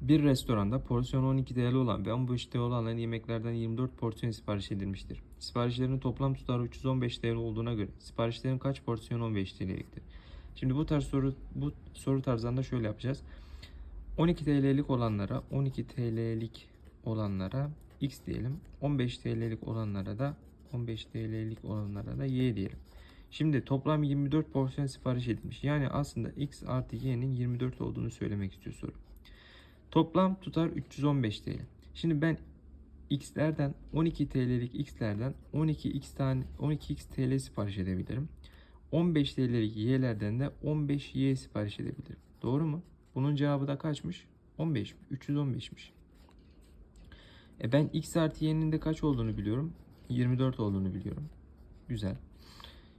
Bir restoranda porsiyon 12 TL olan ve 15 TL olan yemeklerden 24 porsiyon sipariş edilmiştir. Siparişlerin toplam tutarı 315 TL olduğuna göre siparişlerin kaç porsiyon 15 TL'liktir? Şimdi bu tarz soru bu soru tarzında şöyle yapacağız. 12 TL'lik olanlara 12 TL'lik olanlara X diyelim. 15 TL'lik olanlara da 15 TL'lik olanlara da Y diyelim. Şimdi toplam 24 porsiyon sipariş edilmiş. Yani aslında X artı Y'nin 24 olduğunu söylemek istiyor soru. Toplam tutar 315 TL. Şimdi ben X'lerden 12 TL'lik X'lerden 12X tane 12X TL sipariş edebilirim. 15 TL'lik Y'lerden de 15Y sipariş edebilirim. Doğru mu? Bunun cevabı da kaçmış? 15 mi? 315'miş. E ben X artı Y'nin de kaç olduğunu biliyorum. 24 olduğunu biliyorum. Güzel.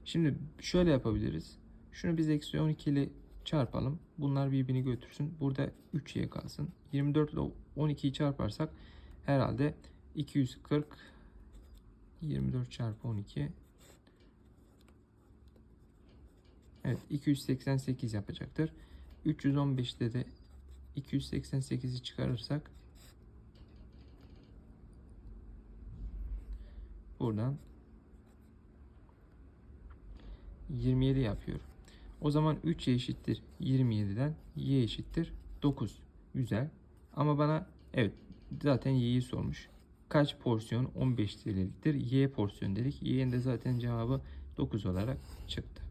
Şimdi şöyle yapabiliriz. Şunu biz eksi 12 ile çarpalım. Bunlar birbirini götürsün. Burada 3y kalsın. 24 ile 12'yi çarparsak herhalde 240 24 çarpı 12 Evet 288 yapacaktır. 315'te de 288'i çıkarırsak buradan 27 yapıyor. O zaman 3y eşittir 27'den y eşittir 9. Güzel. Ama bana evet zaten y'yi sormuş. Kaç porsiyon 15 TL'liktir? Y porsiyon dedik. Y'nin de zaten cevabı 9 olarak çıktı.